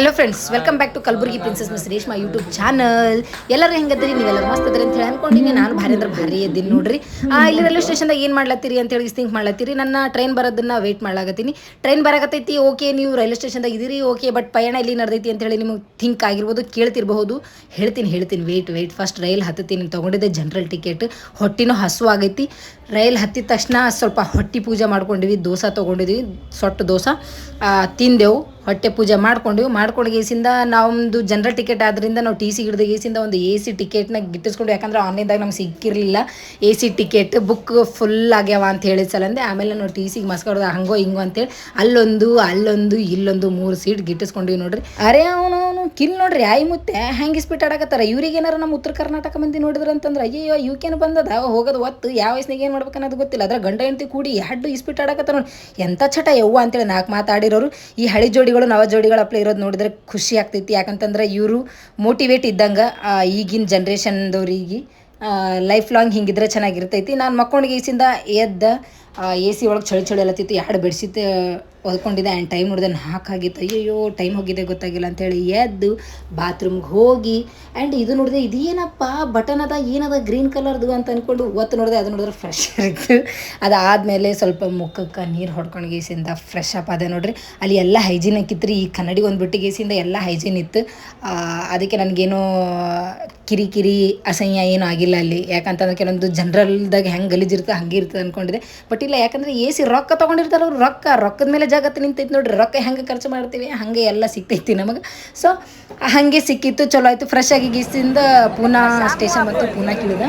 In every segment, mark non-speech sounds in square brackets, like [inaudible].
Hello friends welcome back to Kalaburagi princess miss Reshma YouTube channel ಎಲ್ಲರೂ ಹೆಂಗದ್ರಿ ನೀವೆಲ್ಲರೂ ಮಸ್ತ್ ಅದ್ರಿ ಅಂತ ಹೇಳಿ ಅನ್ಕೊಂಡಿನಿ. ನಾನು ಭಾರಿ ಅಂದ್ರೆ ಭಾರಿ ಎದ್ದೀನಿ ನೋಡ್ರಿ. ಇಲ್ಲಿ ರೈಲ್ವೆ ಸ್ಟೇಷನ್ದಾಗ ಏನು ಮಾಡ್ಲತ್ತೀರಿ ಅಂತ ಹೇಳಿ ಥಿಂಕ್ ಮಾಡ್ಲತ್ತೀರಿ. ನನ್ನ ಟ್ರೈನ್ ಬರೋದನ್ನ ವೇಟ್ ಮಾಡ್ಲಾಗತ್ತೀನಿ. ಟ್ರೈನ್ ಬರಾಕತ್ತೈತಿ ಓಕೆ ನೀವು ರೈಲ್ವೆ ಸ್ಟೇಷನ್ದಾಗ ಇದ್ದೀರಿ ಓಕೆ ಬಟ್ ಪಯಣ ಇಲ್ಲಿ ನಡೆದೈತಿ ಅಂತ ಹೇಳಿ ನಿಮಗೆ ಥಿಂಕ್ ಆಗಿರ್ಬೋದು, ಕೇಳ್ತಿರ್ಬಹುದು. ಹೇಳ್ತೀನಿ ಹೇಳ್ತೀನಿ ವೇಟ್ ವೇಟ್ ಫಸ್ಟ್ ರೈಲ್ ಹತ್ತತೀನಿ ತೊಗೊಂಡಿದ್ದೆ ಜನರಲ್ ಟಿಕೆಟ್ ಹೊಟ್ಟಿನೂ ಹಸು ಆಗೈತಿ. ರೈಲ್ ಹತ್ತಿದ ತಕ್ಷಣ ಸ್ವಲ್ಪ ಹೊಟ್ಟಿ ಪೂಜೆ ಮಾಡ್ಕೊಂಡಿವಿ ದೋಸೆ ತೊಗೊಂಡಿದ್ವಿ, ಸೊಟ್ಟು ದೋಸೆ ತಿಂದೆವು. ಹೊಟ್ಟೆ ಪೂಜೆ ಮಾಡ್ಕೊಂಡ್ವಿ ಮಾಡ್ಕೊಂಡು ಗೇಸಿಂದ ನಮ್ದು ಜನರಲ್ ಟಿಕೆಟ್ ಆದ್ರಿಂದ ನಾವು ಟಿ ಸಿ ಹಿಡ್ದು ಗೇಸಿಂದ ಒಂದು ಎ ಸಿ ಟಿಕೆಟ್ನ ಗಿಟ್ಟಿಸ್ಕೊಂಡು ಯಾಕಂದ್ರೆ ಆನ್ಲೈನ್ದಾಗ ನಮ್ಗೆ ಸಿಕ್ಕಿರಲಿಲ್ಲ A C ticket book full ಆಗ್ಯಾವ ಅಂತ ಹೇಳಿ ಸಲಂದೆ, ಆಮೇಲೆ ನಾವು ಟಿ ಸಿಗೆ ಮಸ್ಕೊಡ್ದು ಹಂಗೋ ಹಿಂಗೋ ಅಂತೇಳಿ ಅಲ್ಲೊಂದು ಅಲ್ಲೊಂದು, ಇಲ್ಲೊಂದು ಮೂರು ಸೀಟ್ ಗಿಟ್ಟಿಸ್ಕೊಂಡ್ವಿ ನೋಡ್ರಿ. ಅರೆ ಅವನು ಕಿಲ್ ನೋಡ್ರಿ, ಆಯ್ ಮುತ್ತೆ ಹೆಂಗೆ ಸ್ಪೀಟ್ ಆಡಕತ್ತಾರ? ಇವ್ರಿಗೆ ಏನಾರ ನಮ್ಮ ಉತ್ತರ ಕರ್ನಾಟಕ ಮಂದಿ ನೋಡಿದ್ರು ಅಂತಂದ್ರೆ ಅಯ್ಯೋ ಇವಕ್ಕೇನು ಬಂದದ, ಹೋಗೋದು ಒತ್ತು, ಯಾವ ವಯಸ್ಸಿನಾಗ ಏನು ಮಾಡ್ಬೇಕು ಅನ್ನೋದು ಗೊತ್ತಿಲ್ಲ. ಅದ್ರ ಗಂಡ ಹೆಂಡತಿ ಕೂಡಿ ಎರಡು ಇಸ್ಪೀಟ್ ಆಡಕತ್ತಾರ ನೋಡಿ. ಎಂಥ ಚಟ ಯವ್ವ ಅಂತೇಳಿ ನಾಲ್ಕು ಮಾತಾಡಿರೋರು ಈ ಹಳಿ ಜೋಡಿಗಳು ನವ ಜೋಡಿಗಳ ಅಪ್ಲೆ ಇರೋದು ನೋಡಿದ್ರೆ ಖುಷಿ ಆಗ್ತೈತಿ. ಯಾಕಂತಂದ್ರೆ ಇವರು ಮೋಟಿವೇಟ್ ಇದ್ದಂಗೆ ಈಗಿನ ಜನ್ರೇಷನ್ದವ್ರಿಗೆ ಲೈಫ್ ಲಾಂಗ್ ಹಿಂಗಿದ್ರೆ ಚೆನ್ನಾಗಿರ್ತೈತಿ. ನಾನು ಮಕ್ಕಳಿಗೆ ಈಸಿಂದ ಎದ್ದ ಎ ಸಿ ಒಳಗೆ ಚಳಿ ಚಳಿ ಎಲ್ಲತ್ತಿತ್ತು ಎರಡು ಬೆಡ್ಶೀಟ್ ಒದ್ಕೊಂಡಿದ್ದೆ ಆ್ಯಂಡ್ ಟೈಮ್ ನೋಡಿದೆ ನಾಲ್ಕಾಗಿತ್ತು ಅಯ್ಯಯ್ಯೋ ಟೈಮ್ ಹೋಗಿದೆ, ಗೊತ್ತಾಗಿಲ್ಲ ಅಂತೇಳಿ ಎದ್ದು ಬಾತ್ರೂಮ್ಗೆ ಹೋಗಿ ಆ್ಯಂಡ್ ಇದು ನೋಡಿದೆ ಇದು ಏನಪ್ಪ ಬಟನ್ ಅದ, ಏನದ ಗ್ರೀನ್ ಕಲರ್ದು ಅಂತ ಅಂದ್ಕೊಂಡು ಒತ್ತು ನೋಡಿದೆ ಅದು ನೋಡಿದ್ರೆ ಫ್ರೆಶ್ [laughs] ಇತ್ತು ಅದಾದಮೇಲೆ ಸ್ವಲ್ಪ ಮುಖಕ್ಕೆ ನೀರು ಹೊಡ್ಕೊಂಡು ಗೀಸಿಂದ ಫ್ರೆಶ್ ಅಪ್ ಅದೇ ನೋಡ್ರಿ. ಅಲ್ಲಿ ಎಲ್ಲ ಹೈಜೀನ್ ಹಾಕಿತ್ರಿ. ಈ ಕನ್ನಡಿಗೆ ಒಂದು ಬಿಟ್ಟು ಗೀಸಿಂದ ಎಲ್ಲ ಹೈಜೀನ್ ಇತ್ತು. ಅದಕ್ಕೆ ನನಗೇನು ಕಿರಿಕಿರಿ ಅಸಹ್ಯ ಏನೂ ಆಗಿಲ್ಲ ಅಲ್ಲಿ. ಯಾಕಂತಂದ್ರೆ ಕೆಲವೊಂದು ಜನರಲ್ದಾಗ ಹೆಂಗೆ ಗಲೀಜಿರ್ತದೆ ಹಂಗೆ ಇರ್ತದೆ ಅಂದ್ಕೊಂಡಿದ್ದೆ ಬಟ್ ಇಲ್ಲ, ಯಾಕಂದ್ರೆ ಎ ಸಿ ರೊಕ್ಕ ತೊಗೊಂಡಿರ್ತಾರೆ ಅವ್ರು, ರೊಕ್ಕ, ರೊಕ್ಕದ ಮೇಲೆ ಜಗತ್ತು ನಿಂತೈತಿ ನೋಡ್ರಿ ರೊಕ್ಕ ಹೆಂಗೆ ಖರ್ಚು ಮಾಡ್ತೀವಿ, ಹಂಗೆ ಎಲ್ಲ ಸಿಗ್ತೈತಿ ನಮಗೆ. ಸೊ ಹಾಗೆ ಸಿಕ್ಕಿತ್ತು, ಚಲೋ ಆಯಿತು. ಫ್ರೆಶ್ ಆಗಿ ಗೀಸಿಂದ ಪೂನಾ ಸ್ಟೇಷನ್ ಬಂತು, ಪೂನಾ ಕಿಳಿದ.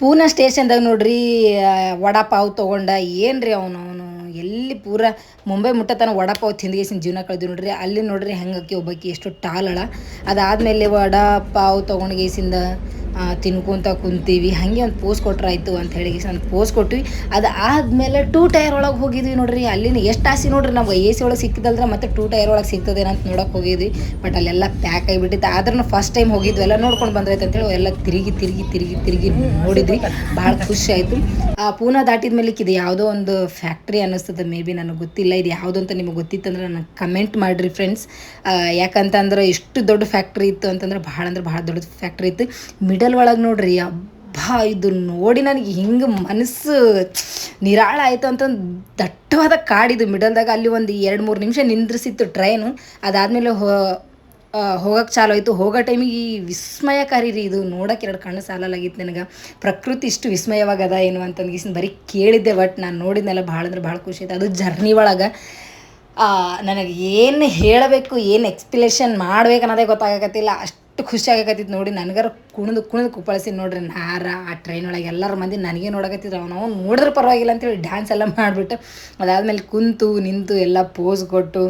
ಪೂನಾ ಸ್ಟೇಷನ್ದಾಗ ನೋಡ್ರಿ ವಡಾಪಾವ್ ತೊಗೊಂಡ ಏನು ರೀ ಅವನು ಅವನು, ಎಲ್ಲಿ ಪೂರ ಮುಂಬೈ ಮುಟ್ಟತನ ವಡಾಪಾವ್ ತಿಂದಗೇಸಿನ ಜೀವನ ಕಳೆದು ನೋಡ್ರಿ. ಅಲ್ಲಿ ನೋಡ್ರಿ ಹೆಂಗಕ್ಕಿ ಒಬ್ಬಾಕಿ ಎಷ್ಟು ಟಾಲಳ ಅದಾದಮೇಲೆ ವಡಾಪಾವ್ ತೊಗೊಂಡ್ಗೇಸಿಂದ ತಿನ್ಕೊಂತ ಕುಂತೀವಿ. ಹಾಗೆ ಒಂದು ಪೋಸ್ ಕೊಟ್ರಾಯ್ತು ಅಂತ ಹೇಳಿ ಒಂದು ಪೋಸ್ ಕೊಟ್ವಿ. ಅದು ಆದಮೇಲೆ ಟೂ ಟೈರ್ ಒಳಗೆ ಹೋಗಿದ್ವಿ ನೋಡ್ರಿ. ಅಲ್ಲಿನ ಎಷ್ಟು ಆಸೆ ನೋಡ್ರಿ. ನಮ್ಗೆ ಎ ಸಿ ಒಳಗೆ ಸಿಕ್ಕಿದಲ್ದ್ರೆ ಮತ್ತೆ ಟೂ ಟೈರ್ ಒಳಗೆ ಸಿಗ್ತದೇನೋ ಅಂತ ನೋಡೋಕೆ ಹೋಗಿದ್ವಿ. ಬಟ್ ಅಲ್ಲೆಲ್ಲ ಪ್ಯಾಕ್ ಆಗಿಬಿಟ್ಟಿತ್ತು. ಆದ್ರೂ ಫಸ್ಟ್ ಟೈಮ್ ಹೋಗಿದ್ವಿ. ಎಲ್ಲ ನೋಡ್ಕೊಂಡು ಬಂದ್ರೈತೆ ಅಂತೇಳಿ ಎಲ್ಲ ತಿರುಗಿ ತಿರುಗಿ ತಿರುಗಿ ತಿರುಗಿ ನೋಡಿದ್ವಿ. ಭಾಳ ಖುಷಿ ಆಯಿತು. ಆ, ಪೂನಾ ದಾಟಿದ ಮೇಲೆ ಇದು ಯಾವುದೋ ಒಂದು ಫ್ಯಾಕ್ಟ್ರಿ ಅನ್ನಿಸ್ತದೆ. ಮೇ ಬಿ ನನಗೆ ಗೊತ್ತಿಲ್ಲ. ಇದು ಯಾವುದು ಅಂತ ನಿಮಗೆ ಗೊತ್ತಿತ್ತಂದ್ರೆ ನನಗೆ ಕಮೆಂಟ್ ಮಾಡಿರಿ ಫ್ರೆಂಡ್ಸ್ ಯಾಕಂತಂದ್ರೆ ಎಷ್ಟು ದೊಡ್ಡ ಫ್ಯಾಕ್ಟ್ರಿ ಇತ್ತು ಅಂತಂದ್ರೆ ಭಾಳ ಅಂದ್ರೆ ಭಾಳ ದೊಡ್ಡ ಫ್ಯಾಕ್ಟ್ರಿ ಇತ್ತು. ಮಿಡಲ್ ಒಳಗೆ ನೋಡ್ರಿ, ಅಬ್ಬಾ ಇದು ನೋಡಿ ನನಗೆ ಹಿಂಗೆ ಮನಸ್ಸು ನಿರಾಳ ಆಯಿತು ಅಂತಂದು ದಟ್ಟವಾದ ಕಾಡಿದು ಮಿಡಲ್ದಾಗ. ಅಲ್ಲಿ ಒಂದು ಎರಡು ಮೂರು ನಿಮಿಷ ನಿಂದ್ರಿಸಿತ್ತು ಟ್ರೈನು ಅದಾದಮೇಲೆ ಹೋ ಹೋಗಕ್ಕೆ ಚಾಲು ಆಯಿತು. ಹೋಗೋ ಟೈಮಿಗೆ ಈ ವಿಸ್ಮಯಕಾರಿ ರೀ ಇದು. ನೋಡಕ್ಕೆ ಎರಡು ಕಣ್ಣು ಸಾಲಲಾಗಿತ್ತು ನನಗೆ. ಪ್ರಕೃತಿ ಇಷ್ಟು ವಿಸ್ಮಯವಾಗದ ಏನು ಅಂತಂದ್ಗಿಸಿನ ಬರೀ ಕೇಳಿದ್ದೆ ಬಟ್ ನಾನು ನೋಡಿದ್ನೆಲ್ಲ ಭಾಳ ಅಂದ್ರೆ ಭಾಳ ಖುಷಿ ಆಯ್ತು. ಅದು ಜರ್ನಿ ಒಳಗೆ ನನಗೆ ಏನು ಹೇಳಬೇಕು, ಏನು ಎಕ್ಸ್ಪ್ಲೇಷನ್ ಮಾಡ್ಬೇಕು ಅನ್ನೋದೇ ಗೊತ್ತಾಗಕತ್ತಿಲ್ಲ. ಅಷ್ಟು ಖುಷಿ ಆಗಕತ್ತಿತ್ತು ನೋಡಿ. ನನಗಾರ ಕುಣಿದು ಕುಣಿದು ಕುಪ್ಪಳಿಸಿ ನೋಡ್ರಿ, ನಾರ, ಆ ಟ್ರೈನ್ ಒಳಗೆ ಎಲ್ಲರ ಮಂದಿ ನನಗೆ ನೋಡಕತ್ತಿದ್ರು. ಅವ್ನು ಅವ್ನು ನೋಡಿದ್ರೆ ಪರವಾಗಿಲ್ಲ ಅಂತೇಳಿ ಡ್ಯಾನ್ಸ್ ಎಲ್ಲ ಮಾಡಿಬಿಟ್ಟು ಅದಾದಮೇಲೆ ಕುಂತು ನಿಂತು ಎಲ್ಲ ಪೋಸ್ ಕೊಟ್ಟು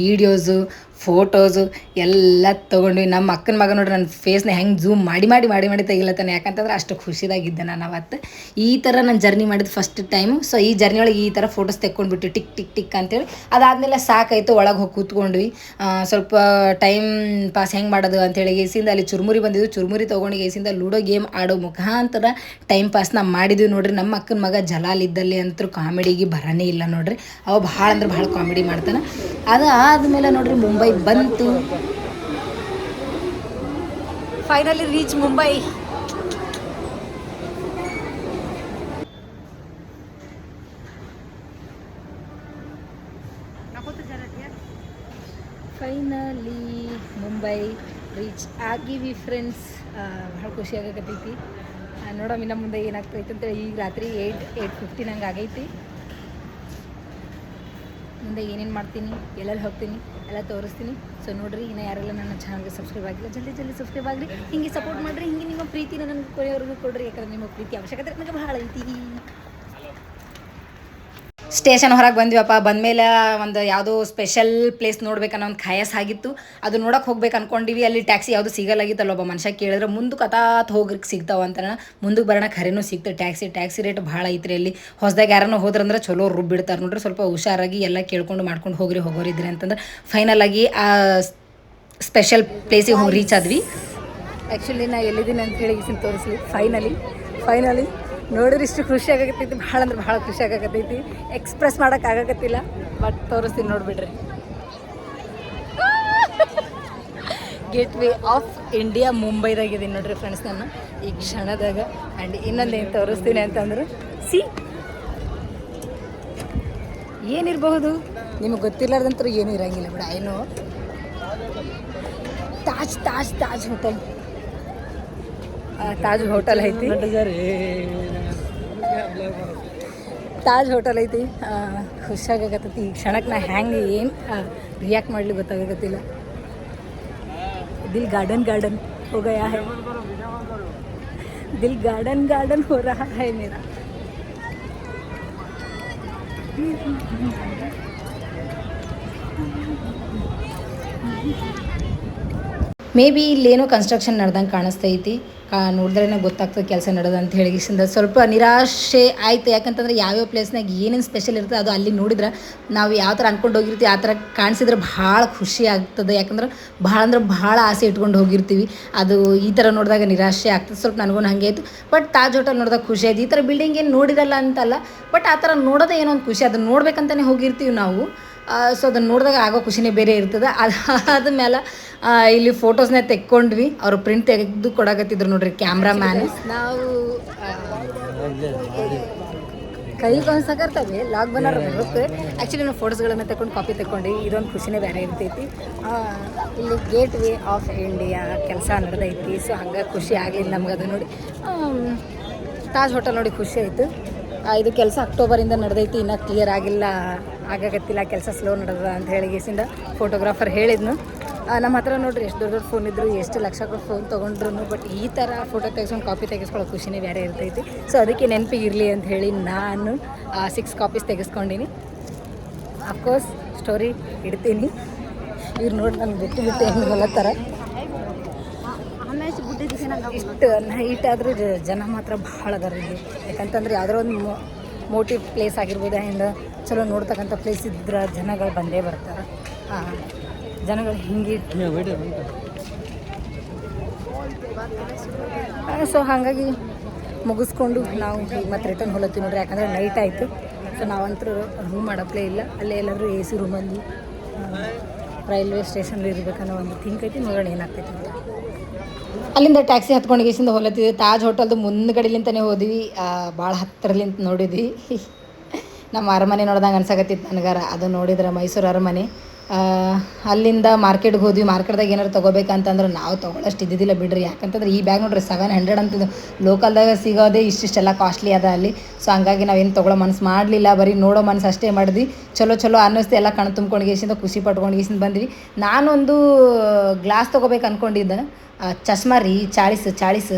ವೀಡಿಯೋಸು ಫೋಟೋಸು ಎಲ್ಲ ತೊಗೊಂಡ್ವಿ. ನಮ್ಮ ಅಕ್ಕನ ಮಗ ನೋಡ್ರಿ ನನ್ನ ಫೇಸ್ನ ಹೆಂಗೆ ಝೂಮ್ ಮಾಡಿ ಮಾಡಿ ಮಾಡಿ ಮಾಡಿ ತೆಗಿಲತ್ತಾನೆ. ಯಾಕಂತಂದ್ರೆ ಅಷ್ಟು ಖುಷಿದಾಗಿದ್ದೆ ನಾನು ಅವತ್ತು ಈ ಥರ ನಾನು ಜರ್ನಿ ಮಾಡಿದ ಫಸ್ಟ್ ಟೈಮು ಸೊ ಈ ಜರ್ನಿ ಒಳಗೆ ಈ ಥರ ಫೋಟೋಸ್ ತೆಕ್ಕೊಂಡ್ಬಿಟ್ಟು ಟಿಕ್ ಟಿಕ್ ಟಿಕ್ ಅಂತೇಳಿ. ಅದಾದಮೇಲೆ ಸಾಕಾಯಿತು, ಒಳಗೆ ಹೋಗಿ ಕೂತ್ಕೊಂಡ್ವಿ. ಸ್ವಲ್ಪ ಟೈಮ್ ಪಾಸ್ ಹೆಂಗೆ ಮಾಡೋದು ಅಂತೇಳಿ. ಗೇಸಿಂದ ಅಲ್ಲಿ ಚುರುಮುರಿ ಬಂದಿದ್ದು ಚುರುಮುರಿ ತೊಗೊಂಡು ಗೇಸಿಂದ ಲೂಡೋ ಗೇಮ್ ಆಡೋ ಮುಖಾಂತರ ಟೈಮ್ ಪಾಸ್ ನಾವು ಮಾಡಿದ್ವಿ ನೋಡ್ರಿ. ನಮ್ಮ ಅಕ್ಕನ ಮಗ ಜಲಾಲ್ ಇದ್ದಲ್ಲಿ ಅಂತೂ ಕಾಮಿಡಿಗೆ ಬರನೇ ಇಲ್ಲ ನೋಡ್ರಿ. ಅವ ಭಾಳ ಅಂದ್ರೆ ಭಾಳ ಕಾಮಿಡಿ ಮಾಡ್ತಾನೆ. ಅದು ಆದಮೇಲೆ ನೋಡ್ರಿ ಮುಂಬೈ ಬಂತು. Finally reach Mumbai finally Mumbai reach ಆಗಿವಿ friends ಭಾಳ ಖುಷಿ ಆಗಕತ್ತೈತಿ. ಆ, ನೋಡಮ್ ಇನ್ನು ಮುಂದೆ ಏನಾಗ್ತೈತೆ ಅಂತ ಈಗ ರಾತ್ರಿ ಏಯ್ಟ್ ಏಯ್ಟ್ ಫಿಫ್ಟೀನ್ ಹಂಗೆ ಆಗೈತಿ. ಮುಂದೆ ಏನೇನು ಮಾಡ್ತೀನಿ, ಎಲ್ಲೆಲ್ಲಿ ಹೋಗ್ತೀನಿ, ಎಲ್ಲ ತೋರಿಸ್ತೀನಿ. ಸೊ ನೋಡಿರಿ, ಇನ್ನು ಯಾರೆಲ್ಲ ನನ್ನ ಚಾನಲ್ಗೆ ಸಬ್ಸ್ಕ್ರೈಬ್ ಆಗಿಲ್ಲ, ಜಲ್ದಿ ಜಲ್ದಿ ಸಬ್ಸ್ಕ್ರೈಬ್ ಆಗಲಿ ಹಿಂಗೆ ಸಪೋರ್ಟ್ ಮಾಡಿರಿ, ಹಿಂಗೆ ನಿಮ್ಮ ಪ್ರೀತಿನ ನನಗೆ ಕೊನೆಯವರೆಗೂ ಕೊಡ್ರಿ. ಯಾಕಂದ್ರೆ ನಿಮ್ಮ ಪ್ರೀತಿ ಅವಶ್ಯಕತೆ ನನಗೆ ಭಾಳ ಐತಿ. ಸ್ಟೇಷನ್ ಹೊರಗೆ ಬಂದ್ವಪ್ಪ ಬಂದಮೇಲೆ ಒಂದು ಯಾವುದೋ ಸ್ಪೆಷಲ್ ಪ್ಲೇಸ್ ನೋಡ್ಬೇಕನ್ನೋ ಒಂದು ಖಾಯಸ್ ಆಗಿತ್ತು. ಅದು ನೋಡೋಕೆ ಹೋಗ್ಬೇಕು ಅನ್ಕೊಂಡಿವಿ. ಅಲ್ಲಿ ಟ್ಯಾಕ್ಸಿ ಯಾವುದು ಸಿಗಲಾಗಿತ್ತಲ್ಲ ಒಬ್ಬ ಮನುಷ್ಯ ಕೇಳಿದ್ರೆ, ಮುಂದಕ್ಕೆ ಕತಾತ್ ಹೋಗ್ರಿಗೆ ಸಿಗ್ತಾವ ಅಂತ ಮುಂದಕ್ಕೆ ಬರೋಣ, ಖರೇನೂ ಸಿಗ್ತವೆ ಟ್ಯಾಕ್ಸಿ ಟ್ಯಾಕ್ಸಿ ರೇಟ್ ಭಾಳ ಐತ್ರಿ ಅಲ್ಲಿ. ಹೊಸದಾಗ ಯಾರನ್ನೂ ಹೋದ್ರಂದ್ರೆ ಚಲೋ ರುಬ್ಬಿಡ್ತಾರೆ. ನೋಡ್ರಿ, ಸ್ವಲ್ಪ ಹುಷಾರಾಗಿ ಎಲ್ಲ ಕೇಳ್ಕೊಂಡು ಮಾಡ್ಕೊಂಡು ಹೋಗ್ರಿ ಹೋಗೋರಿದ್ರಿ ಅಂತಂದ್ರೆ ಫೈನಲ್ ಆಗಿ ಆ ಸ್ಪೆಷಲ್ ಪ್ಲೇಸಿಗೆ ಹೋಗಿ ರೀಚ್ ಆದ್ವಿ. ಆ್ಯಕ್ಚುಲಿ ನಾ ಎಲ್ಲಿದ್ದೀನಿ ಅಂತ ಹೇಳಿ ತೋರಿಸ್ಲಿ. ಫೈನಲಿ ಫೈನಲಿ ನೋಡಿದ್ರೆ ಇಷ್ಟು ಖುಷಿ ಆಗಕತ್ತೈತಿ. ಭಾಳ ಅಂದ್ರೆ ಭಾಳ ಖುಷಿ ಎಕ್ಸ್ಪ್ರೆಸ್ ಮಾಡೋಕೆ ಆಗಕತ್ತಿಲ್ಲ. ಬಟ್ ತೋರಿಸ್ತೀನಿ ನೋಡಿಬಿಡ್ರಿ ಗೇಟ್ ವೇ ಆಫ್ ಇಂಡಿಯಾ ಮುಂಬೈದಾಗಿದ್ದೀನಿ ನೋಡ್ರಿ ಫ್ರೆಂಡ್ಸ್ ನಾನು ಈ ಕ್ಷಣದಾಗ. ಆ್ಯಂಡ್ ಇನ್ನೊಂದು ತೋರಿಸ್ತೀನಿ ಅಂತಂದ್ರೆ, ಸಿ. ಏನಿರಬಹುದು? ನಿಮಗೆ ಗೊತ್ತಿಲ್ಲಾರ್ದಂತರೂ ಏನೂ ಇರಂಗಿಲ್ಲ ಬಿಡ ಏನು ತಾಜ್ ತಾಜ್ ತಾಜ್ ಹೋಟೆಲ್ ತಾಜ್ ಹೋಟೆಲ್ ಐತಿ ತಾಜ್ ಹೋಟೆಲ್ ಐತಿ ಖುಷಿಯಾಗತ್ತೈತಿ ಈ ಕ್ಷಣಕ್ಕೆ ನಾ ಹ್ಯಾಂಗೆ ಏನು ರಿಯಾಕ್ಟ್ ಮಾಡ್ಲಿ ಗೊತ್ತಾಗತ್ತಿಲ್ಲ ದಿಲ್ गार्डन गार्डन हो गया है दिल गार्डन गार्डन हो रहा है मेरा ಮೇ ಬಿ ಇಲ್ಲೇನೋ ಕನ್ಸ್ಟ್ರಕ್ಷನ್ ನಡೆದಂಗೆ ಕಾಣಿಸ್ತೈತಿ ಕಾ ನೋಡಿದ್ರೇ ಗೊತ್ತಾಗ್ತದೆ ಕೆಲಸ ನಡೆದ ಅಂತ ಹೇಳಿ. ಇಷ್ಟಿಂದ ಸ್ವಲ್ಪ ನಿರಾಶೆ ಆಯ್ತು. ಯಾಕಂತಂದ್ರೆ ಯಾವ್ಯಾವ ಪ್ಲೇಸ್ನಾಗ ಏನೇನು ಸ್ಪೆಷಲ್ ಇರ್ತದೆ ಅದು ಅಲ್ಲಿ ನೋಡಿದ್ರೆ ನಾವು ಯಾವ ಥರ ಅಂದ್ಕೊಂಡು ಹೋಗಿರ್ತೀವಿ, ಆ ಥರ ಕಾಣಿಸಿದ್ರೆ ಭಾಳ ಖುಷಿ ಆಗ್ತದೆ. ಯಾಕಂದ್ರೆ ಭಾಳ ಅಂದ್ರೆ ಭಾಳ ಆಸೆ ಇಟ್ಕೊಂಡು ಹೋಗಿರ್ತೀವಿ. ಅದು ಈ ಥರ ನೋಡಿದಾಗ ನಿರಾಶೆ ಆಗ್ತದೆ. ಸ್ವಲ್ಪ ನನಗೂ ಹಾಗೆ ಆಯಿತು. ಬಟ್ ತಾಜ್ ಹೋಟೆಲ್ ನೋಡಿದಾಗ ಖುಷಿ ಆಯ್ತು. ಈ ಥರ ಬಿಲ್ಡಿಂಗ್ ಏನು ನೋಡಿರಲ್ಲ ಅಂತಲ್ಲ ಬಟ್ ಆ ಥರ ನೋಡೋದೇ ಏನೋ ಒಂದು ಖುಷಿ. ಅದನ್ನು ನೋಡ್ಬೇಕಂತಲೇ ಹೋಗಿರ್ತೀವಿ ನಾವು. ಸೊ ಅದನ್ನು ನೋಡಿದಾಗ ಆಗೋ ಖುಷಿನೇ ಬೇರೆ ಇರ್ತದೆ. ಅದು ಆದಮೇಲೆ [laughs] ಇಲ್ಲಿ ಫೋಟೋಸ್ನ ತೆಕ್ಕೊಂಡ್ವಿ. ಅವರು ಪ್ರಿಂಟ್ ತೆಗೆದು ಕೊಡಕತ್ತಿದ್ರು ನೋಡ್ರಿ ಕ್ಯಾಮ್ರಾ ಮ್ಯಾನ್ ನಾವು ಕೈ ಒಂದು ಸಕರ್ತವೆ ಬನ್ನರ್ ಬರುತ್ತೆ ಆ್ಯಕ್ಚುಲಿ ನಾವು ಫೋಟೋಸ್ಗಳನ್ನು ತಗೊಂಡು ಕಾಪಿ ತಗೊಂಡು ಇದೊಂದು ಖುಷಿನೇ ಬೇರೆ ಇರ್ತೈತಿ. ಇಲ್ಲಿ ಗೇಟ್ ವೇ ಆಫ್ ಇಂಡಿಯಾ ಕೆಲಸ ನಡೆದೈತಿ. ಸೊ ಹಂಗೆ ಖುಷಿ ಆಗಲಿಲ್ಲ ನಮ್ಗೆ ಅದು ನೋಡಿ ತಾಜ್ ಹೋಟೆಲ್ ನೋಡಿ ಖುಷಿ ಆಯಿತು. ಇದು ಕೆಲಸ ಅಕ್ಟೋಬರಿಂದ ನಡೆದೈತಿ ಇನ್ನೂ ಕ್ಲಿಯರ್ ಆಗಿಲ್ಲ ಆಗಕತ್ತಿಲ್ಲ ಕೆಲಸ ಸ್ಲೋ ನಡೆದ ಅಂತ ಹೇಳಿ ಗೇಸಿಂದ ಫೋಟೋಗ್ರಾಫರ್ ಹೇಳಿದ್ನು. ಆ, ನಮ್ಮ ಹತ್ರ ನೋಡ್ರಿ ಎಷ್ಟು ದೊಡ್ಡ ದೊಡ್ಡ ಫೋನ್ ಇದ್ರು ಎಷ್ಟು ಲಕ್ಷ ಫೋನ್ ತೊಗೊಂಡ್ರು ಬಟ್ ಈ ಥರ ಫೋಟೋ ತೆಗೆಸ್ಕೊಂಡು ಕಾಪಿ ತೆಗೆಸ್ಕೊಳ್ಳೋ ಖುಷಿನೇ ಬೇರೆ ಇರ್ತೈತಿ. ಸೊ ಅದಕ್ಕೆ ನೆನಪಿಗೆ ಇರಲಿ ಅಂತ ಹೇಳಿ ನಾನು ಸಿಕ್ಸ್ ಕಾಪೀಸ್ ತೆಗೆಸ್ಕೊಂಡಿನಿ. ಅಫ್ಕೋರ್ಸ್ ಸ್ಟೋರಿ ಇಡ್ತೀನಿ. ಇವ್ರು ನೋಡಿ ನಾನು ಬಿಟ್ಟು ಬಿಟ್ಟು ಹೆಂಗೆ ಬಲತ್ತಾರ ಇಷ್ಟು ನೈಟ್ ಆದರೂ ಜನ ಮಾತ್ರ ಭಾಳ ಅದಾರ ಇಲ್ಲಿ. ಯಾಕಂತಂದ್ರೆ ಯಾವ್ದಾರ ಒಂದು ಮೋಟಿವ್ ಪ್ಲೇಸ್ ಆಗಿರ್ಬೋದು ಹಿಂದೆ ಚಲೋ ನೋಡ್ತಕ್ಕಂಥ ಪ್ಲೇಸ್ ಇದ್ರೆ ಜನಗಳು ಬಂದೇ ಬರ್ತಾರೆ. ಹಾಂ ಜನಗಳು ಹಿಂಗೆ ಸೊ ಹಾಗಾಗಿ ಮುಗಿಸ್ಕೊಂಡು ನಾವು ಮತ್ತೆ ರಿಟರ್ನ್ ಹೊಲತ್ತೀವಿ ನೋಡ್ರಿ. ಯಾಕಂದರೆ ನೈಟ್ ಆಯಿತು. ಸೊ ನಾವಂತರೂ ರೂಮ್ ಮಾಡಪ್ಲೇ ಇಲ್ಲ. ಅಲ್ಲೇ ಎಲ್ಲಾದರೂ ಎ ಸಿ ರೂಮಲ್ಲಿ ರೈಲ್ವೆ ಸ್ಟೇಷನಲ್ಲಿ ಇರ್ಬೇಕನ್ನೋ ಒಂದು ಥಿಂಕ್ ಐತಿ, ನೋಡೋಣ ಏನಾಗ್ತೈತಿ ಅಂತ. ಅಲ್ಲಿಂದ ಟ್ಯಾಕ್ಸಿ ಹತ್ಕೊಂಡು ಗೀಸಿಂದ ಹೊಲತ್ತಿದ್ವಿ ತಾಜ್ ಹೋಟೆಲ್ದು ಮುಂದ್ಗಡೆಲಿಂತನೇ ಹೋದ್ವಿ. ಭಾಳ ಹತ್ತಿರಲಿಂತ ನೋಡಿದ್ವಿ. [laughs] ನಮ್ಮ ಅರಮನೆ ನೋಡ್ದಂಗೆ ಅನ್ಸಕತ್ತಿತ್ತು ನನಗಾರ. ಅದು ನೋಡಿದ್ರೆ ಮೈಸೂರು ಅರಮನೆ. ಅಲ್ಲಿಂದ ಮಾರ್ಕೆಟ್ಗೆ ಹೋದ್ವಿ. ಮಾರ್ಕೆಟ್ದಾಗ ಏನಾರು ತೊಗೋಬೇಕಂತಂದ್ರೆ ನಾವು ತೊಗೊಳಷ್ಟು ಇದ್ದಿದ್ದಿಲ್ಲ ಬಿಡ್ರಿ. ಯಾಕಂತಂದ್ರೆ ಈ ಬ್ಯಾಗ್ ನೋಡ್ರಿ ಸೆವೆನ್ ಹಂಡ್ರೆಡ್ ಅಂತಿದ್ದು ಲೋಕಲ್ದಾಗ ಸಿಗೋದೇ ಇಷ್ಟಿಷ್ಟೆಲ್ಲ ಕಾಸ್ಟ್ಲಿ ಅದ ಅಲ್ಲಿ. ಸೊ ಹಂಗಾಗಿ ನಾವೇನು ತೊಗೊಳೋ ಮನಸ್ಸು ಮಾಡಲಿಲ್ಲ. ಬರೀ ನೋಡೋ ಮನಸ್ಸು ಅಷ್ಟೇ ಮಾಡಿದ್ವಿ. ಚಲೋ ಚಲೋ ಅನ್ನಿಸ್ತು. ಎಲ್ಲ ಕಣ್ ತುಂಬ್ಕೊಂಡು ಗೇಸಿಂದ, ಖುಷಿ ಪಟ್ಕೊಂಡು ಗೇಸಿಂದ ಬಂದ್ವಿ. ನಾನೊಂದು ಗ್ಲಾಸ್ ತೊಗೋಬೇಕು ಅಂದ್ಕೊಂಡಿದ್ದೆ ಚಸ್ಮಾ ರೀ, ಚಾಳಿಸ್ ಚಾಳಿಸ್.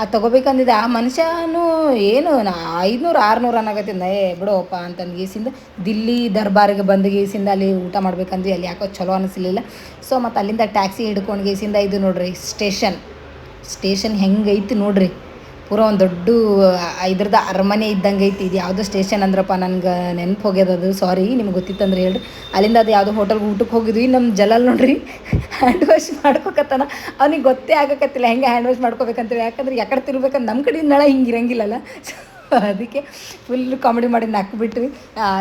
ಅದು ತೊಗೋಬೇಕಂದಿದ್ದೆ ಆ ಮನುಷ್ಯನು ಏನು, ನಾ ಐದುನೂರು, ಆರುನೂರು ಅನ್ನಕತ್ತಿದ್ದ ಏ ಬಿಡೋಪ್ಪ ಅಂತಂದು ಗೀಸಿಂದ ದಿಲ್ಲಿ ದರ್ಬಾರಿಗೆ ಬಂದು ಗೀಸಿಂದ ಅಲ್ಲಿ ಊಟ ಮಾಡ್ಬೇಕಂದ್ವಿ. ಅಲ್ಲಿ ಯಾಕೋ ಚಲೋ ಅನಿಸ್ಲಿಲ್ಲ. ಸೊ ಮತ್ತು ಅಲ್ಲಿಂದ ಟ್ಯಾಕ್ಸಿ ಹಿಡ್ಕೊಂಡು ಗೀಸಿಂದ ಇದು ನೋಡ್ರಿ ಸ್ಟೇಷನ್ ಸ್ಟೇಷನ್ ಹೆಂಗೈತಿ ನೋಡ್ರಿ. ಪೂರ ಒಂದು ದೊಡ್ಡ ಇದ್ರದ್ದು ಅರಮನೆ ಇದ್ದಂಗೆ ಐತಿ. ಇದು ಯಾವುದೋ ಸ್ಟೇಷನ್ ಅಂದ್ರಪ್ಪ ನನಗೆ ನೆನಪು ಹೋಗ್ಯದ ಅದು. ಸಾರಿ ನಿಮ್ಗೆ ಗೊತ್ತಿತ್ತಂದ್ರೆ ಹೇಳ್ರಿ. ಅಲ್ಲಿಂದ ಅದು ಯಾವುದೋ ಹೋಟೆಲ್ಗೆ ಊಟಕ್ಕೆ ಹೋಗಿದ್ವಿ. ನಮ್ಮ ಜಲಲ್ ನೋಡ್ರಿ. ಹ್ಯಾಂಡ್ ವಾಶ್ ಮಾಡ್ಕೋಕತ್ತಾನ ಅವ್ನಿಗೆ ಗೊತ್ತೇ ಆಗಕತ್ತಿಲ್ಲ, ಹೆಂಗೆ ಹ್ಯಾಂಡ್ ವಾಶ್ ಮಾಡ್ಕೋಬೇಕಂತೇಳಿ. ಯಾಕಂದ್ರೆ ಯಾಕಡೆ ತಿರ್ಬೇಕಂದ್ರೆ ನಮ್ಮ ಕಡೆ ನಳ ಹಿಂಗೆ ಇರಂಗಿಲ್ಲಲ್ಲ. ಅದಕ್ಕೆ ಫುಲ್ ಕಾಮಿಡಿ ಮಾಡಿ ಬಿಟ್ವಿ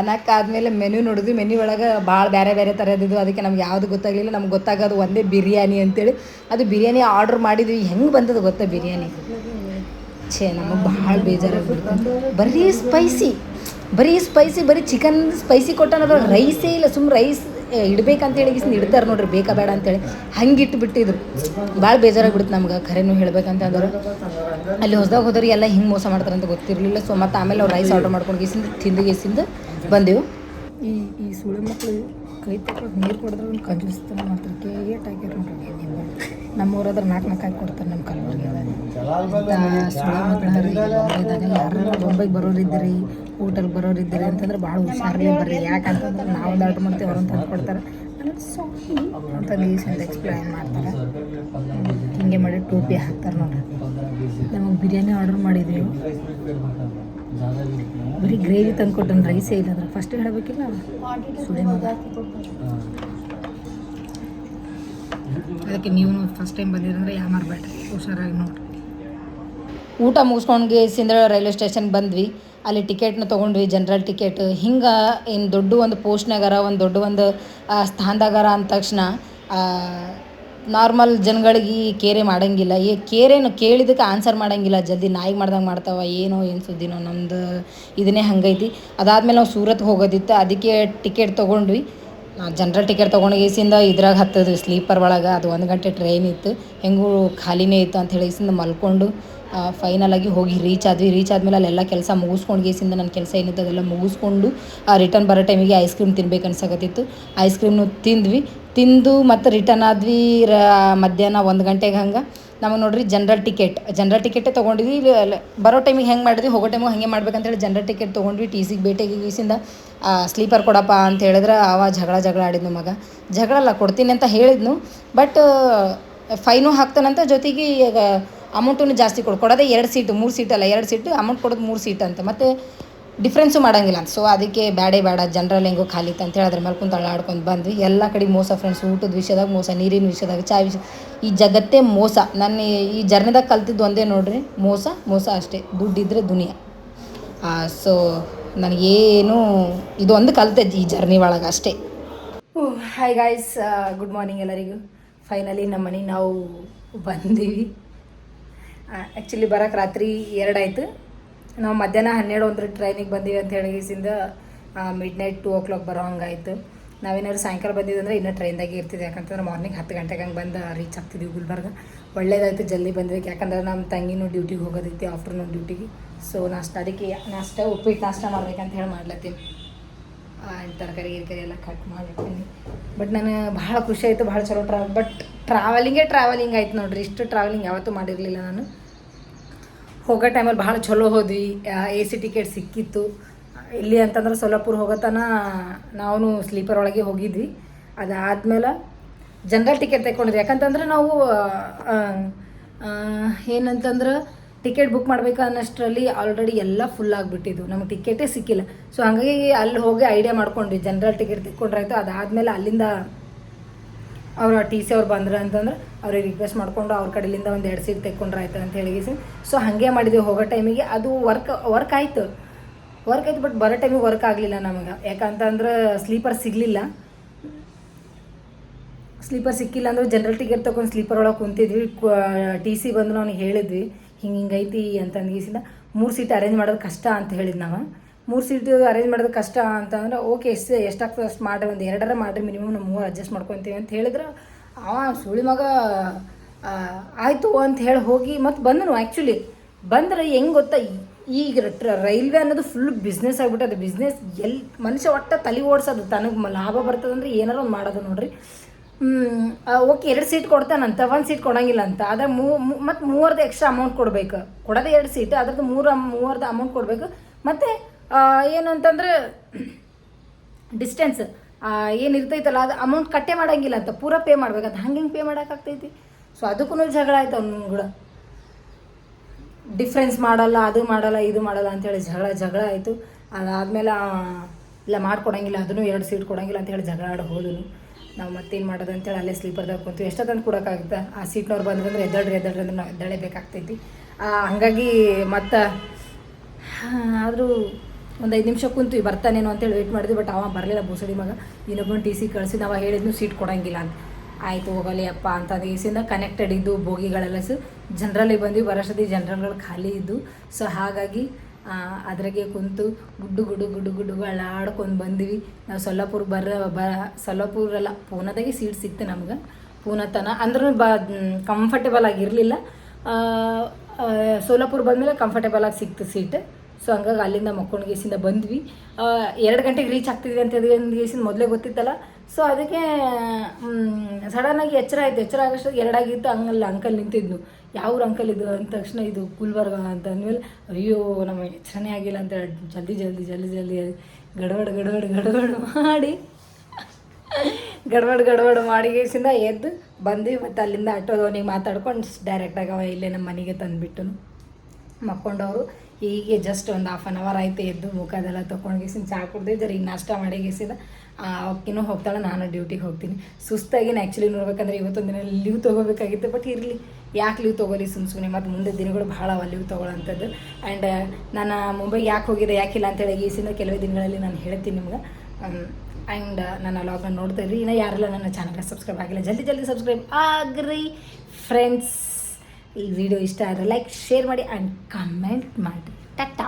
ನಾಕ್ ಆದಮೇಲೆ ಮೆನು ನೋಡಿದ್ವಿ. ಮೆನು ಒಳಗೆ ಭಾಳ ಬೇರೆ ಬೇರೆ ಥರದ್ದು ಅದಕ್ಕೆ ನಮ್ಗೆ ಯಾವುದು ಗೊತ್ತಾಗಲಿಲ್ಲ. ನಮ್ಗೆ ಗೊತ್ತಾಗೋದು ಒಂದೇ ಬಿರಿಯಾನಿ ಅಂತೇಳಿ. ಅದು ಬಿರಿಯಾನಿ ಆರ್ಡ್ರ್ ಮಾಡಿದ್ವಿ. ಹೆಂಗೆ ಬಂದದ ಗೊತ್ತಾ ಬಿರಿಯಾನಿ? ಛೇ, ನಮಗೆ ಭಾಳ ಬೇಜಾರಾಗ್ಬಿಡ್ತು. ಬರೀ ಸ್ಪೈಸಿ ಬರೀ ಸ್ಪೈಸಿ ಬರೀ ಚಿಕನ್ ಸ್ಪೈಸಿ ಕೊಟ್ಟ ರೈಸೇ ಇಲ್ಲ. ಸುಮ್ ರೈಸ್ ಇಡ್ಬೇಕಂತ ಹೇಳಿ ಗಿಸ್ನ ಇಡ್ತಾರೆ ನೋಡ್ರಿ ಬೇಕಾ ಬೇಡ ಅಂತೇಳಿ. ಹಂಗೆ ಇಟ್ಬಿಟ್ಟಿದ್ರು ಭಾಳ ಬೇಜಾರಾಗ್ಬಿಡ್ತು ನಮ್ಗೆ ಖರೇನು ಹೇಳ್ಬೇಕಂತಂದ್ರೆ. ಅಲ್ಲಿ ಹೊಸದಾಗ ಹೋದವ್ರಿಗೆ ಎಲ್ಲ ಹಿಂಗೆ ಮೋಸ ಮಾಡ್ತಾರೆ ಅಂತ ಗೊತ್ತಿರಲಿಲ್ಲ. ಸೊ ಮತ್ತು ಆಮೇಲೆ ಅವ್ರು ರೈಸ್ ಆರ್ಡರ್ ಮಾಡ್ಕೊಂಡು ಗೀಸಿಂದ ತಿಂದು ಗೀಸಿಂದ ಬಂದೆವು. ಈ ಈ ಸುಳಿ ಮಕ್ಕಳು ಕೈ ತಕ್ಕ ನೀರು ಕೊಡಿದ್ರೆ ಒಂದು ಕಂಜೂಸ್ತಾನೆ ಮಾಡ್ತಾರೆ ಕೇಟ್ ಆಗ್ಯಾರ ನಮ್ಮ ಊರಾದ್ರೆ ನಮ್ಮೂರಾದ್ರೆ ನಾಲ್ಕು ನಾಲ್ಕು ಹಾಕಿ ಕೊಡ್ತಾರೆ ನಮ್ಮ ಕಲಬುರ್ಗಿದಾಗ ಸುಳಿ ಮಕ್ಕಳು ಯಾರು ಬೊಂಬೈಗೆ ಬರೋರು ಇದ್ದೀರಿ ಊಟಕ್ಕೆ ಬರೋರು ಇದ್ದೀರಿ ಅಂತಂದ್ರೆ ಭಾಳ ಹುಷಾರಲ್ಲೇ ಬರ್ರಿ. ಯಾಕಂತಂದ್ರೆ ನಾವು ಆರ್ಡ್ರ್ ಮಾಡ್ತೀವಿ ಅವ್ರನ್ನ ತಂದು ಕೊಡ್ತಾರೆ. ಅಂತ ಅಂತ ಎಕ್ಸ್ಪ್ಲೈನ್ ಮಾಡ್ತಾರೆ. ಹಿಂಗೆ ಮಾಡಿ ಟೋಪಿ ಹಾಕ್ತಾರೆ ನೋಡ್ರಿ. ನಮಗೆ ಬಿರಿಯಾನಿ ಆರ್ಡರ್ ಮಾಡಿದ್ವಿ. ಬರೀ ಗ್ರೇವಿ ತಂದು ಕೊಟ್ಟನು ರೈಸೇ ಇಲ್ಲ ಅಂದ್ರೆ ಫಸ್ಟ್ ಹೇಳಬೇಕಿಲ್ಲ? ಅದಕ್ಕೆ ನೀವು ಫಸ್ಟ್ ಟೈಮ್ ಬಂದಿರಂದ್ರೆ ಯಾ ಮಾಡಬೇಡ್ರಿ ಹುಷಾರಾಗಿ ನೋಡ್ರಿ. ಊಟ ಮುಗಿಸ್ಕೊಂಡು ಗೇಸಿಂದ ರೈಲ್ವೆ ಸ್ಟೇಷನ್ ಬಂದ್ವಿ. ಅಲ್ಲಿ ಟಿಕೆಟ್ನ ತೊಗೊಂಡ್ವಿ, ಜನರಲ್ ಟಿಕೆಟ್. ಹಿಂಗೆ ಏನು ದೊಡ್ಡ ಒಂದು ಪೋಸ್ಟ್ನಾಗಾರ, ಒಂದು ದೊಡ್ಡ ಒಂದು ಸ್ಥಾನದಾಗಾರ ಅಂದ ತಕ್ಷಣ ನಾರ್ಮಲ್ ಜನಗಳಿಗೆ ಕೇರೆ ಮಾಡೋಂಗಿಲ್ಲ. ಏ ಕೇರೇನು ಕೇಳಿದಕ್ಕೆ ಆನ್ಸರ್ ಮಾಡೋಂಗಿಲ್ಲ. ಜಲ್ದಿ ನಾಯಿಗೆ ಮಾಡ್ದಂಗೆ ಮಾಡ್ತಾವ, ಏನೋ, ಏನು ಸುದ್ದಿನೋ, ನಮ್ದು ಇದನ್ನೇ ಹಂಗೈತಿ. ಅದಾದ್ಮೇಲೆ ನಾವು ಸೂರತ್ ಹೋಗೋದಿತ್ತು. ಅದಕ್ಕೆ ಟಿಕೆಟ್ ತೊಗೊಂಡ್ವಿ. ಜನರಲ್ ಟಿಕೆಟ್ ತೊಗೊಂಡು ಗೇಸಿಂದ ಇದ್ರಾಗ ಹತ್ತದ್ವಿ, ಸ್ಲೀಪರ್ ಒಳಗೆ. ಅದು ಒಂದು ಗಂಟೆ ಟ್ರೈನ್ ಇತ್ತು. ಹೆಂಗೂ ಖಾಲಿನೇ ಇತ್ತು ಅಂತ ಹೇಳಿ ಗೇಸಿಂದ ಮಲ್ಕೊಂಡು ಫೈನಲ್ ಆಗಿ ಹೋಗಿ ರೀಚ್ ಆದ್ವಿ. ರೀಚ್ ಆದಮೇಲೆ ಅಲ್ಲೆಲ್ಲ ಕೆಲಸ ಮುಗಿಸ್ಕೊಂಡು ಗೇಸಿಂದ ನನ್ನ ಕೆಲಸ ಏನಿತ್ತು ಅದೆಲ್ಲ ಮುಗಿಸ್ಕೊಂಡು ರಿಟರ್ನ್ ಬರೋ ಟೈಮಿಗೆ ಐಸ್ ಕ್ರೀಮ್ ತಿನ್ಬೇಕು ಅನ್ಸಕತ್ತಿತ್ತು. ಐಸ್ ಕ್ರೀಮ್ನು ತಿಂದ್ವಿ. ತಿಂದು ಮತ್ತು ರಿಟರ್ನ್ ಆದ್ವಿ ರ, ಮಧ್ಯಾಹ್ನ ಒಂದು ಗಂಟೆಗೆ ಹಂಗೆ. ನಮಗೆ ನೋಡ್ರಿ ಜನರಲ್ ಟಿಕೆಟ್ ಜನರಲ್ ಟಿಕೆಟೇ ಅಲ್ಲ- ಬರೋ ಟೈಮಿಗೆ ಹೆಂಗೆ ಮಾಡಿದ್ವಿ? ಹೋಗೋ ಟೈಮಿಗೆ ಹಾಗೆ ಮಾಡ್ಬೇಕಂತೇಳಿ ಜನರಲ್ ಟಿಕೆಟ್ ತೊಗೊಂಡ್ವಿ. ಟಿ ಸಿಗೆ ಗೀಸಿಂದ ಸ್ಲೀಪರ್ ಕೊಡಪ್ಪ ಅಂತ ಹೇಳಿದ್ರೆ ಅವ ಜಗಳ ಜಗಳ ಆಡಿದ್ನು ಮಗ. ಜಗಳಲ್ಲ ಕೊಡ್ತೀನಿ ಅಂತ ಹೇಳಿದ್ನು. ಬಟ್ ಫೈನು ಹಾಕ್ತಾನಂತ ಜೊತೆಗೆ ಈಗ ಅಮೌಂಟನ್ನು ಜಾಸ್ತಿ ಕೊಡು, ಕೊಡೋದೇ ಎರಡು ಸೀಟು ಮೂರು ಅಲ್ಲ, ಎರಡು ಸೀಟು ಅಮೌಂಟ್ ಕೊಡೋದು ಮೂರು ಸೀಟ್ ಅಂತ. ಮತ್ತು ಡಿಫ್ರೆನ್ಸು ಮಾಡಂಗಿಲ್ಲ ಅಂತ. ಸೊ ಅದಕ್ಕೆ ಬೇಡೇ ಬೇಡ ಜನರಲ್ ಹೆಂಗೋ ಖಾಲಿ ಇತ್ತು ಅಂತೇಳಿ ಅದ್ರ ಮೇಲೆ ಆಡ್ಕೊಂಡು ಬಂದ್ವಿ. ಎಲ್ಲ ಕಡೆ ಮೋಸ ಫ್ರೆಂಡ್ಸ್ ಊಟದ ವಿಷಯದಾಗ ಮೋಸ, ನೀರಿನ ವಿಷಯದಾಗ, ಚಾಯ್ ವಿಷಯ, ಈ ಜಗತ್ತೇ ಮೋಸ. ನನ್ನ ಈ ಜರ್ನಿದಾಗ ಕಲ್ತಿದ್ದು ಒಂದೇ ನೋಡ್ರಿ, ಮೋಸ ಮೋಸ ಅಷ್ಟೇ. ದುಡ್ಡಿದ್ರೆ ದುನಿಯಾ. ಸೊ ನನಗೇನು ಇದೊಂದು ಕಲಿತೆ ಈ ಜರ್ನಿ ಒಳಗೆ ಅಷ್ಟೇ. ಹಾಯ್ ಗಾಯ್ಸ್ ಗುಡ್ ಮಾರ್ನಿಂಗ್ ಎಲ್ಲರಿಗೂ. ಫೈನಲಿ ನಮ್ಮ ಮನೆ ನಾವು ಬಂದೀವಿ. ಆ್ಯಕ್ಚುಲಿ ಬರಕ್ಕೆ ರಾತ್ರಿ ಎರಡಾಯ್ತು. ನಾವು ಮಧ್ಯಾಹ್ನ ಹನ್ನೆರಡು ಒಂದ್ರ ಟ್ರೈನಿಗೆ ಬಂದೀವಿ ಅಂತ ಹೇಳಿಸಿಂದ midnight two o'clock ಬರೋ ಹಂಗಾಯ್ತು. ನಾವೇನಾದ್ರು ಸಾಯಂಕಾಲ ಬಂದಿದ್ದು ಅಂದ್ರೆ ಇನ್ನೂ ಟ್ರೈನ್ದಾಗೆ ಇರ್ತಿದ್ದೆ ಯಾಕಂತಂದ್ರೆ ಮಾರ್ನಿಂಗ್ ಹತ್ತು ಗಂಟೆಗೆ ಹಂಗೆ ಬಂದು ರೀಚ್ ಆಗ್ತಿದ್ವಿ ಗುಲ್ಬರ್ಗ. ಒಳ್ಳೇದಾಯ್ತು ಜಲ್ದಿ ಬಂದ್ವಿ. ಯಾಕಂದ್ರೆ ನಮ್ಮ ತಂಗಿನೂ ಡ್ಯೂಟಿಗೆ ಹೋಗೋದೈತಿ ಆಫ್ಟರ್ನೂನ್ ಡ್ಯೂಟಿಗೆ ಸೊ ನಾಷ್ಟ, ಅದಕ್ಕೆ ನಾಷ್ಟ ಉಪ್ಪಿಟ್ಟು ನಾಷ್ಟ ಮಾಡ್ಬೇಕಂತ ಹೇಳಿ ಮಾಡ್ಲತ್ತೀನಿ. ತರಕಾರಿ, ಗಿರ್ಕಾರಿ ಎಲ್ಲ ಕಟ್ ಮಾಡಿರ್ತೀನಿ ಬಟ್ ನನಗೆ ಭಾಳ ಖುಷಿ ಆಯಿತು ಭಾಳ ಚಲೋ ಟ್ರಾವೆಲ್ ಬಟ್ ಟ್ರಾವೆಲಿಂಗೇ ಟ್ರಾವೆಲಿಂಗ್ ಆಯ್ತು ನೋಡ್ರಿ. ಇಷ್ಟು ಟ್ರಾವೆಲಿಂಗ್ ಯಾವತ್ತೂ ಮಾಡಿರಲಿಲ್ಲ ನಾನು. ಹೋಗೋ ಟೈಮಲ್ಲಿ ಭಾಳ ಚಲೋ ಹೋದ್ವಿ. ಎ ಸಿ ಟಿಕೆಟ್ ಸಿಕ್ಕಿತ್ತು. ಇಲ್ಲಿ ಅಂತಂದ್ರೆ ಸೋಲಾಪುರ ಹೋಗೋತನ ನಾವು ಸ್ಲೀಪರ್ ಒಳಗೆ ಹೋಗಿದ್ವಿ. ಅದಾದ್ಮೇಲೆ ಜನರಲ್ ಟಿಕೆಟ್ ತಗೊಂಡಿದ್ವಿ. ಯಾಕಂತಂದ್ರೆ ನಾವು ಏನಂತಂದ್ರೆ ಟಿಕೆಟ್ ಬುಕ್ ಮಾಡ್ಬೇಕು ಅನ್ನೋಷ್ಟರಲ್ಲಿ ಆಲ್ರೆಡಿ ಎಲ್ಲ ಫುಲ್ ಆಗಿಬಿಟ್ಟಿದ್ವು ನಮಗೆ ಟಿಕೆಟೇ ಸಿಕ್ಕಿಲ್ಲ. ಸೊ ಹಾಗಾಗಿ ಅಲ್ಲಿ ಹೋಗಿ ಐಡಿಯಾ ಮಾಡ್ಕೊಂಡ್ವಿ. ಜನರಲ್ ಟಿಕೆಟ್ ತಿಕ್ಕೊಂಡ್ರಾಯ್ತು ಅದಾದಮೇಲೆ ಅಲ್ಲಿಂದ ಅವ್ರು ಟಿ ಸಿ ಅವ್ರು ಬಂದ್ರೆ ಅಂತಂದ್ರೆ ಅವ್ರಿಗೆ ರಿಕ್ವೆಸ್ಟ್ ಮಾಡಿಕೊಂಡು ಅವ್ರ ಕಡೆಯಿಂದ ಒಂದು ಎರಡು ಸೀಟ್ ತೆಕ್ಕೊಂಡ್ರೆ ಆಯ್ತು ಅಂತ ಹೇಳಿ ಸೊ ಹಾಗೆ ಮಾಡಿದ್ವಿ ಹೋಗೋ ಟೈಮಿಗೆ ಅದು ವರ್ಕ್ ವರ್ಕ್ ಆಯಿತು. ವರ್ಕ್ ಆಯ್ತು ಬಟ್ ಬರೋ ಟೈಮಿಗೆ ವರ್ಕ್ ಆಗಲಿಲ್ಲ ನಮಗೆ. ಯಾಕಂತಂದ್ರೆ ಸ್ಲೀಪರ್ ಸಿಗಲಿಲ್ಲ. ಸ್ಲೀಪರ್ ಸಿಕ್ಕಿಲ್ಲ ಅಂದ್ರೆ ಜನರಲ್ ಟಿಕೆಟ್ ತೊಗೊಂಡು ಸ್ಲೀಪರ್ ಒಳಗೆ ಕುಂತಿದ್ವಿ. ಟಿ ಸಿ ಬಂದು ಅವ್ನಿಗೆ ಹೇಳಿದ್ವಿ. ಹಿಂಗೆ ಹಿಂಗೈತಿ ಅಂತ ಅನ್ಗಿಸಿಲ್ಲ ಮೂರು ಸೀಟ್ ಅರೇಂಜ್ ಮಾಡೋದು ಕಷ್ಟ ಅಂತ ಹೇಳಿದ್ ನಾವು. ಮೂರು ಸೀಟ್ ಅರೇಂಜ್ ಮಾಡೋದು ಕಷ್ಟ ಅಂತಂದ್ರೆ ಓಕೆ ಎಷ್ಟು ಎಷ್ಟಾಗ್ತದೆ ಅಷ್ಟು ಮಾಡಿರಿ, ಒಂದು ಎರಡರ ಮಾಡಿರಿ ಮಿನಿಮಮ್ ನಮ್ಮ ಮೂರು ಅಡ್ಜಸ್ಟ್ ಮಾಡ್ಕೊತೀವಿ ಅಂತ ಹೇಳಿದ್ರೆ, ಅವ ಸುಳಿ ಮಗ ಆಯಿತು ಅಂತ ಹೇಳಿ ಹೋಗಿ ಮತ್ತು ಬಂದನು ಆ್ಯಕ್ಚುಲಿ ಬಂದ್ರೆ ಹೆಂಗೆ ಗೊತ್ತಾ, ಈಗ ರೈಲ್ವೆ ಅನ್ನೋದು ಫುಲ್ ಬಿಸ್ನೆಸ್ ಅದು ಬಿಸ್ನೆಸ್ ಎಲ್ಲಿ ಮನುಷ್ಯ ಒಟ್ಟ ತಲೆ ಓಡಿಸೋದು, ತನಗೆ ಲಾಭ ಬರ್ತದಂದ್ರೆ ಏನಾರು ಒಂದು ಮಾಡೋದು ನೋಡ್ರಿ. ಓಕೆ ಎರಡು ಸೀಟ್ ಕೊಡ್ತಾನಂತ ಒಂದು ಸೀಟ್ ಕೊಡಂಗಿಲ್ಲ ಅಂತ. ಆದ್ರೆ ಮೂ ಮತ್ತು ಮೂವರ್ದು ಎಕ್ಸ್ಟ್ರಾ ಅಮೌಂಟ್ ಕೊಡಬೇಕು. ಕೊಡೋದೇ ಎರಡು ಸೀಟ್ ಅದ್ರದ್ದು ಮೂರು, ಮೂವರ್ದು ಅಮೌಂಟ್ ಕೊಡಬೇಕು. ಮತ್ತು ಏನಂತಂದ್ರೆ ಡಿಸ್ಟೆನ್ಸ್ ಏನು ಇರ್ತೈತಲ್ಲ, ಅದು ಅಮೌಂಟ್ ಕಟ್ಟೆ ಮಾಡಂಗಿಲ್ಲ ಅಂತ, ಪೂರ ಪೇ ಮಾಡ್ಬೇಕು. ಅದು ಹಂಗೆ ಹಿಂಗೆ ಪೇ ಮಾಡೋಕ್ಕಾಗ್ತೈತಿ ಸೊ ಅದಕ್ಕೂ ಜಗಳ ಆಯ್ತು ಅವ್ನು ಕೂಡ. ಡಿಫ್ರೆನ್ಸ್ ಮಾಡಲ್ಲ, ಅದು ಮಾಡಲ್ಲ, ಇದು ಮಾಡಲ್ಲ ಅಂತೇಳಿ ಜಗಳ ಜಗಳ ಆಯಿತು. ಅದಾದಮೇಲೆ ಇಲ್ಲ ಮಾಡ್ಕೊಡಂಗಿಲ್ಲ, ಅದನ್ನು ಎರಡು ಸೀಟ್ ಕೊಡಂಗಿಲ್ಲ ಅಂತೇಳಿ ಜಗಳ ಆಡಿ ಹೋದನು ನಾವು ಮತ್ತೇನು ಮಾಡೋದು ಅಂತೇಳಿ ಅಲ್ಲೇ ಸ್ಲೀಪರ್ದಾಗ ಕುಂತೀವಿ. ಎಷ್ಟೊತ್ತಂದು ಕೊಡೋಕ್ಕಾಗುತ್ತೆ? ಆ ಸೀಟ್ನವ್ರು ಬಂದ್ರಂದ್ರೆ ಎದ್ದಳ್ರಿ ಎದ್ದಳ್ರಿ ಅಂದ್ರೆ ನಾವು ಎದ್ದಳೇಬೇಕಾಗ್ತೈತಿ ಹಂಗಾಗಿ ಮತ್ತು ಆದರೂ ಒಂದು ಐದು ನಿಮಿಷ ಕುಂತು ಬರ್ತಾನೇನೋ ಅಂತೇಳಿ ವೇಟ್ ಮಾಡಿದ್ವಿ ಬಟ್ ಅವ ಬರಲಿಲ್ಲ ಬೂಸಡಿ ಮಗ. ಇನ್ನೊಬ್ಬನ ಟಿ ಸಿ ಕಳಿಸಿ ನಾವು ಹೇಳಿದ್ನು ಸೀಟ್ ಕೊಡಂಗಿಲ್ಲ ಅಂತ. ಆಯಿತು, ಹೋಗಲಿ ಅಪ್ಪ ಅಂತ ದಿವಸದಿಂದ ಕನೆಕ್ಟೆಡ್ ಇದ್ದು ಬೋಗಿಗಳೆಲ್ಲ ಸು ಜನರಲ್ಲಿ ಬಂದ್ವಿ. ಜನರಲ್ ಜನರಲ್ಗಳು ಖಾಲಿ ಇದ್ದು. ಸೊ ಹಾಗಾಗಿ ಅದ್ರಾಗೆ ಕುಂತು ಗುಡ್ಡು ಗುಡು ಗುಡು ಗುಡುಗಳು ಆಡ್ಕೊಂಡು ಬಂದ್ವಿ. ನಾವು ಸೊಲ್ಲಾಪುರ್ ಬರ ಬ ಸೊಲ್ಲಾಪುರಲ್ಲ ಪೂನಾದಾಗೆ ಸೀಟ್ ಸಿಕ್ತು ನಮ್ಗೆ. ಪೂನಾ ತನ ಅಂದ್ರೂ ಬ ಕಂಫರ್ಟೇಬಲ್ ಆಗಿರಲಿಲ್ಲ ಸೋಲಾಪುರ್ ಬಂದಮೇಲೆ ಕಂಫರ್ಟೇಬಲ್ ಆಗಿ ಸಿಕ್ತು ಸೀಟ್ ಸೊ ಹಂಗಾಗಿ ಅಲ್ಲಿಂದ ಮಕ್ಕೊಂಡು ಗೇಸಿಂದ ಬಂದ್ವಿ ಎರಡು ಗಂಟೆಗೆ ರೀಚ್ ಆಗ್ತಿದ್ವಿ ಅಂತ ಗೇಸಿಂದ ಮೊದಲೇ ಗೊತ್ತಿತ್ತಲ್ಲ. ಸೊ ಅದಕ್ಕೆ ಸಡನ್ನಾಗಿ ಎಚ್ಚರ ಆಯಿತು. ಎಚ್ಚರ ಆಗೋಷ್ಟು ಎರಡಾಗಿತ್ತು. ಹಂಗಲ್ಲ ಅಂಕಲ್ ನಿಂತಿದ್ನು ಯಾವ್ರ ಅಂಕಲ್ ಇದು ಅಂದ ತಕ್ಷಣ ಇದು ಗುಲ್ಬರ್ಗ ಅಂತ ಅಂದಮೇಲೆ, ಅಯ್ಯೋ ನಮಗೆ ಎಚ್ಚರಣೆ ಆಗಿಲ್ಲ ಅಂತ ಜಲ್ದಿ ಜಲ್ದಿ ಜಲ್ದಿ ಜಲ್ದಿ ಗಡಬಡ ಗಡಬಡ ಗಡಬಡ ಮಾಡಿ ಗಡ್ಬಡ್ ಗಡ್ಬಡ್ ಮಾಡಿಗೇಸಿಂದ ಎದ್ದು ಬಂದ್ವಿ ಮತ್ತು ಅಲ್ಲಿಂದ ಆಟೋದವನಿಗೆ ಮಾತಾಡ್ಕೊಂಡು ಡೈರೆಕ್ಟಾಗಿ ಅವ ಇಲ್ಲೇ ನಮ್ಮ ಮನೆಗೆ ತಂದುಬಿಟ್ಟು. ಮಕ್ಕೊಂಡವರು ಹೀಗೆ ಜಸ್ಟ್ ಒಂದು ಹಾಫ್ ಆನ್ ಅವರ್ ಆಯ್ತು ಎದ್ದು ಮುಖದೆಲ್ಲ ತೊಗೊಂಡ್ಗೇಸಿನ ಚಹಾ ಕುಡ್ದೆ ಜರ ಈಗ ನಾಷ್ಟ ಮಾಡಿಗೇಸಿದ ಅಕ್ಕಿನೂ ಹೋಗ್ತಾಳೆ, ನಾನು ಡ್ಯೂಟಿಗೆ ಹೋಗ್ತೀನಿ. ಸುಸ್ತಾಗಿ ಆ್ಯಕ್ಚುಲಿ ನೋಡ್ಬೇಕಂದ್ರೆ ಇವತ್ತೊಂದು ದಿನ ಲೀವ್ ತೊಗೋಬೇಕಾಗಿತ್ತು ಬಟ್ ಇರಲಿ. ಯಾಕೆ ಲೀವ್ ತೊಗೊಲಿ ಸುಮ್ಮ ಸುಮ್ಮನೆ ಮತ್ತು ಮುಂದೆ ದಿನಗಳು ಭಾಳ ಅವ ಲೀವ್ ತೊಗೊಳ್ಳೋಂಥದ್ದು ಆ್ಯಂಡ್ ನಾನು ಮುಂಬೈಗೆ ಯಾಕೆ ಹೋಗಿದೆ ಯಾಕಿಲ್ಲ ಅಂತೇಳಿ ಈಸಿನ ಕೆಲವೇ ದಿನಗಳಲ್ಲಿ ನಾನು ಹೇಳ್ತೀನಿ ನಿಮ್ಗೆ. ಆ್ಯಂಡ್ ನನ್ನ ಲಾಗ್ನ ನೋಡ್ತಾ ಇದ್ರಿ ಇನ್ನು ಯಾರೆಲ್ಲ ನನ್ನ ಚಾನಲ್ಗೆ ಸಬ್ಸ್ಕ್ರೈಬ್ ಆಗಿಲ್ಲ, ಜಲ್ದಿ ಜಲ್ದಿ ಸಬ್ಸ್ಕ್ರೈಬ್ ಆಗ್ರಿ. ಫ್ರೆಂಡ್ಸ್ ಈ ವಿಡಿಯೋ ಇಷ್ಟ ಆದರೆ ಲೈಕ್ ಶೇರ್ ಮಾಡಿ ಆ್ಯಂಡ್ ಕಮೆಂಟ್ ಮಾಡಿ. ಟಟ್ಟಾ